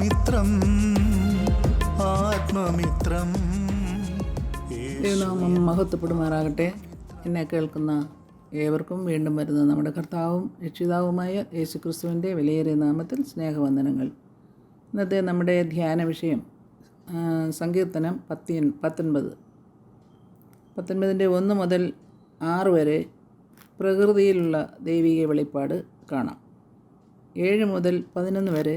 ആത്മമിത്രം ആത്മമിത്രം. ദൈവനാമം മഹത്വപ്പെടുമാറാകട്ടെ. എന്നെ കേൾക്കുന്ന ഏവർക്കും വീണ്ടും വരുന്ന നമ്മുടെ കർത്താവും രക്ഷിതാവുമായ യേശുക്രിസ്തുവിന്റെ വിലയേറിയ നാമത്തിൽ സ്നേഹവന്ദനങ്ങൾ. ഇന്നത്തെ നമ്മുടെ ധ്യാന വിഷയം സങ്കീർത്തനം പത്തി പത്തൊൻപത്. പത്തൊൻപതിന്റെ ഒന്ന് മുതൽ ആറ് വരെ പ്രകൃതിയിലുള്ള ദൈവിക വെളിപ്പാട് കാണാം. ഏഴ് മുതൽ പതിനൊന്ന് വരെ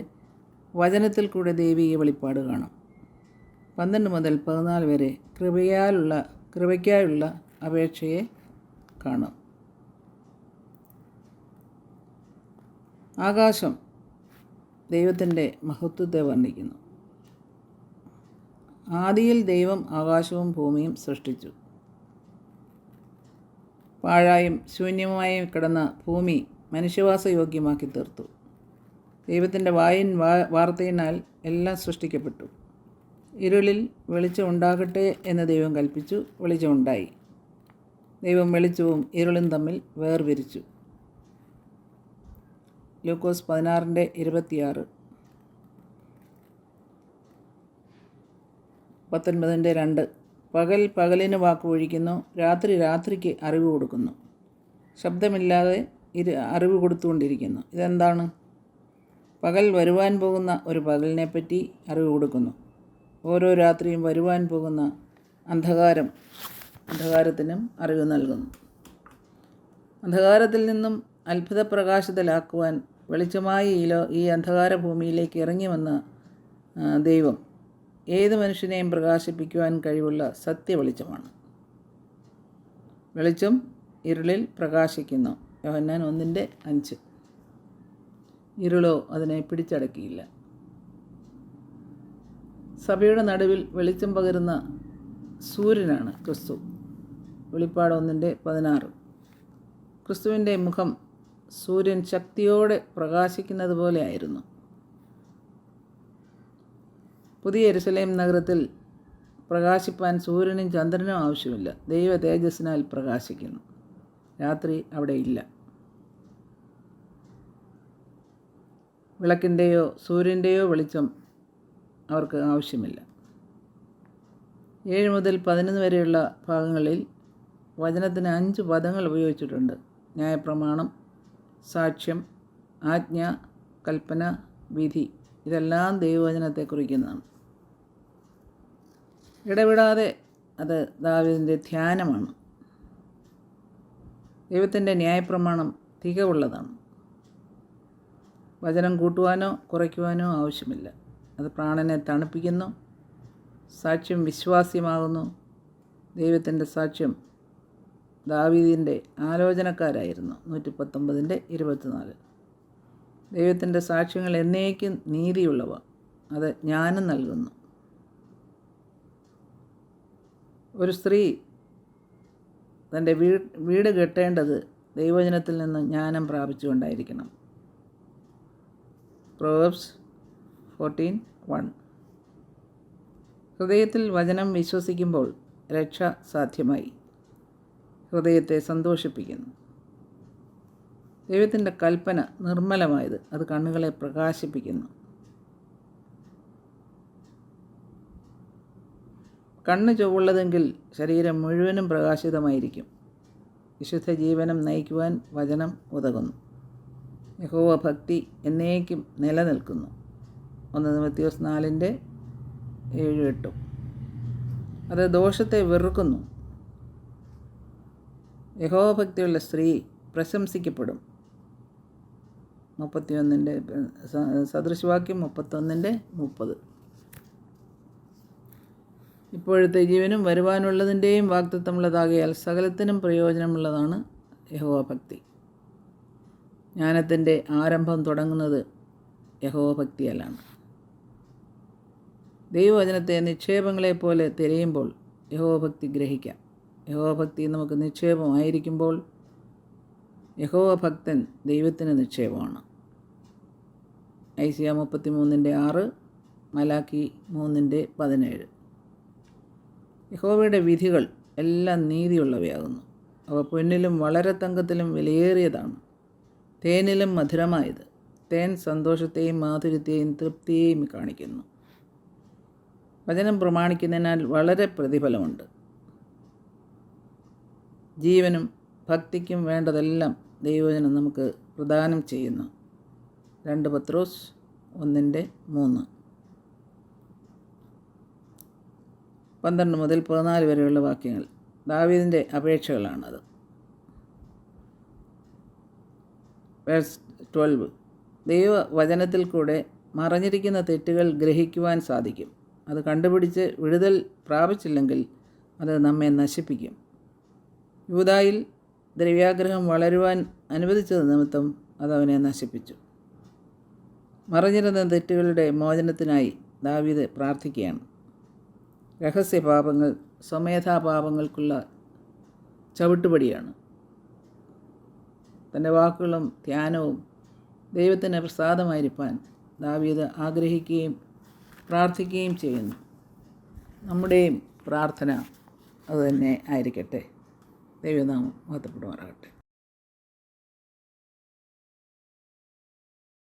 വചനത്തിൽ കൂടെ ദൈവിക വെളിപ്പാട് കാണാം. പന്ത്രണ്ട് മുതൽ പതിനാല് വരെ കൃപയാലുള്ള കൃപയ്ക്കായുള്ള അപേക്ഷയെ കാണാം. ആകാശം ദൈവത്തിന്റെ മഹത്വത്തെ വർണിക്കുന്നു. ആദിയിൽ ദൈവം ആകാശവും ഭൂമിയും സൃഷ്ടിച്ചു. പാഴായും ശൂന്യമായും കിടന്ന ഭൂമി മനുഷ്യവാസയോഗ്യമാക്കി തീർത്തു. ദൈവത്തിന്റെ വായിൻ വാർത്തയിനാൽ എല്ലാം സൃഷ്ടിക്കപ്പെട്ടു. ഇരുളിൽ വെളിച്ചം ഉണ്ടാകട്ടെ എന്ന് ദൈവം കൽപ്പിച്ചു വെളിച്ചമുണ്ടായി ദൈവം വെളിച്ചവും ഇരുളും തമ്മിൽ വേർപിരിച്ചു. ലൂക്കോസ് പതിനാറിന്റെ ഇരുപത്തിയാറ്. പത്തൊൻപതിന്റെ രണ്ട്. പകൽ പകലിന് വാക്ക് ഒഴിക്കുന്നു രാത്രി രാത്രിക്ക് അറിവ് കൊടുക്കുന്നു. ശബ്ദമില്ലാതെ ഇരു അറിവ് കൊടുത്തുകൊണ്ടിരിക്കുന്നു. ഇതെന്താണ്? പകൽ വരുവാൻ പോകുന്ന ഒരു പകലിനെപ്പറ്റി അറിവ് കൊടുക്കുന്നു. ഓരോ രാത്രിയും വരുവാൻ പോകുന്ന അന്ധകാരം അന്ധകാരത്തിനും അറിവ് നൽകുന്നു. അന്ധകാരത്തിൽ നിന്നും അത്ഭുത പ്രകാശത്തിലാക്കുവാൻ വെളിച്ചമായി ഈ ലോ ഈ അന്ധകാര ഭൂമിയിലേക്ക് ഇറങ്ങി വന്ന ദൈവം ഏത് മനുഷ്യനെയും പ്രകാശിപ്പിക്കുവാൻ കഴിവുള്ള സത്യ വെളിച്ചമാണ് വെളിച്ചം ഇരുളിൽ പ്രകാശിക്കുന്നു. യോഹന്നാൻ ഒന്നിന്റെ അഞ്ച്. ഇരുളോ അതിനെ പിടിച്ചടക്കിയില്ല. സഭയുടെ നടുവിൽ വെളിച്ചം പകരുന്ന സൂര്യനാണ് ക്രിസ്തു. വെളിപ്പാട് ഒന്നിന്റെ പതിനാറ്. ക്രിസ്തുവിന്റെ മുഖം സൂര്യൻ ശക്തിയോടെ പ്രകാശിക്കുന്നത് പോലെയായിരുന്നു പുതിയ എരുസലേം നഗരത്തിൽ പ്രകാശിപ്പാൻ സൂര്യനും ചന്ദ്രനും ആവശ്യമില്ല. ദൈവ തേജസ്സിനാൽ പ്രകാശിക്കുന്നു. രാത്രി അവിടെ ഇല്ല. വിളക്കിന്റെയോ സൂര്യന്റെയോ വെളിച്ചം അവർക്ക് ആവശ്യമില്ല. ഏഴ് മുതൽ പതിനൊന്ന് വരെയുള്ള ഭാഗങ്ങളിൽ വചനത്തിന് അഞ്ച് പദങ്ങൾ ഉപയോഗിച്ചിട്ടുണ്ട്. ന്യായപ്രമാണം സാക്ഷ്യം ആജ്ഞ കൽപ്പന വിധി ഇതെല്ലാം ദൈവവചനത്തെ കുറിക്കുന്നതാണ്. ഇടപെടാതെ അത് ദാവിദിന്റെ ധ്യാനമാണ്. ദൈവത്തിന്റെ ന്യായപ്രമാണം തികവുള്ളതാണ്. വചനം കൂട്ടുവാനോ കുറയ്ക്കുവാനോ ആവശ്യമില്ല. അത് പ്രാണനെ തണുപ്പിക്കുന്നു സാക്ഷ്യം വിശ്വാസ്യമാകുന്നു. ദൈവത്തിന്റെ സാക്ഷ്യം ദാവീദിന്റെ ആലോചനക്കാരായിരുന്നു നൂറ്റി പത്തൊമ്പതിന്റെ ഇരുപത്തിനാല് ദൈവത്തിന്റെ സാക്ഷ്യങ്ങൾ എന്നേക്കും നീതിയുള്ളവ അത് ജ്ഞാനം നൽകുന്നു. ഒരു സ്ത്രീ തന്റെ വീട് വീട് കെട്ടേണ്ടത് ദൈവജനത്തിൽ നിന്ന് ജ്ഞാനം പ്രാപിച്ചുകൊണ്ടായിരിക്കണം. Proverbs fourteen one. ഹൃദയത്തിൽ വചനം വിശ്വസിക്കുമ്പോൾ രക്ഷ സാധ്യമായി. ഹൃദയത്തെ സന്തോഷിപ്പിക്കുന്നു. ദൈവത്തിന്റെ കൽപ്പന നിർമ്മലമായത് അത് കണ്ണുകളെ പ്രകാശിപ്പിക്കുന്നു. കണ്ണ് ചൊവ്വുള്ളതെങ്കിൽ ശരീരം മുഴുവനും പ്രകാശിതമായിരിക്കും. വിശുദ്ധ ജീവനം നയിക്കുവാൻ വചനം ഉതകുന്നു. യഹോവ ഭക്തി എന്നേക്കും നിലനിൽക്കുന്നു. ഒന്ന് നിമത്തിയോസ് നാലിന്റെ ഏഴ് എട്ടും. അത് ദോഷത്തെ വെറുക്കുന്നു. യഹോഭക്തിയുള്ള സ്ത്രീ പ്രശംസിക്കപ്പെടും. മുപ്പത്തിയൊന്നിന്റെ സദൃശവാക്യം മുപ്പത്തൊന്നിന്റെ മുപ്പത്. ഇപ്പോഴത്തെ ജീവനും വരുവാനുള്ളതിന്റെയും വാക്തത്വമുള്ളതാകിയാൽ സകലത്തിനും പ്രയോജനമുള്ളതാണ് യഹോഭക്തി ജ്ഞാനത്തിന്റെ ആരംഭം തുടങ്ങുന്നത് യഹോഭക്തിയാലാണ് ദൈവവചനത്തെ നിക്ഷേപങ്ങളെപ്പോലെ തിരയുമ്പോൾ യഹോഭക്തി ഗ്രഹിക്കാം. യഹോഭക്തി നമുക്ക് നിക്ഷേപമായിരിക്കുമ്പോൾ യഹോഭക്തൻ ദൈവത്തിന് നിക്ഷേപമാണ്. ഐസിയ മുപ്പത്തി മൂന്നിന്റെ ആറ് മലാക്കി മൂന്നിന്റെ പതിനേഴ്. യഹോവയുടെ വിധികൾ എല്ലാം നീതിയുള്ളവയാകുന്നു. അവ പൊന്നിലും വളരെ തങ്കത്തിലും വിലയേറിയതാണ്. തേനിലും മധുരമായത്. തേൻ സന്തോഷത്തെയും മാധുര്യത്തെയും തൃപ്തിയെയും കാണിക്കുന്നു. വചനം പ്രമാണിക്കുന്നതിനാൽ വളരെ പ്രതിഫലമുണ്ട്. ജീവനും ഭക്തിക്കും വേണ്ടതെല്ലാം ദൈവജനം നമുക്ക് പ്രദാനം ചെയ്യുന്നു. രണ്ട് പത്രോസ് ഒന്നിന്റെ മൂന്ന്. പന്ത്രണ്ട് മുതൽ പതിനാല് വരെയുള്ള വാക്യങ്ങൾ ദാവീദിന്റെ അപേക്ഷകളാണത്. Verse twelve. ദൈവവചനത്തിൽ കൂടെ മറഞ്ഞിരിക്കുന്ന തെറ്റുകൾ ഗ്രഹിക്കുവാൻ സാധിക്കും. അത് കണ്ടുപിടിച്ച് വിടുതൽ പ്രാപിച്ചില്ലെങ്കിൽ അത് നമ്മെ നശിപ്പിക്കും. യൂതായിൽ ദ്രവ്യാഗ്രഹം വളരുവാൻ അനുവദിച്ചത് നിമിത്തം അതവനെ നശിപ്പിച്ചു. മറഞ്ഞിരുന്ന തെറ്റുകളുടെ മോചനത്തിനായി ദാവീദ് പ്രാർത്ഥിക്കുകയാണ്. രഹസ്യപാപങ്ങൾ സ്വമേധാപാപങ്ങൾക്കുള്ള സ്വമേധാ ചവിട്ടുപടിയാണ്. തന്റെ വാക്കുകളും ധ്യാനവും ദൈവത്തിന് പ്രസാദമായിരിക്കാൻ ദാവീദ് ആഗ്രഹിക്കുകയും പ്രാർത്ഥിക്കുകയും ചെയ്യുന്നു. നമ്മുടെയും പ്രാർത്ഥന അതുതന്നെ ആയിരിക്കട്ടെ. ദൈവനാമം മഹത്വപ്പെടുമാറാകട്ടെ.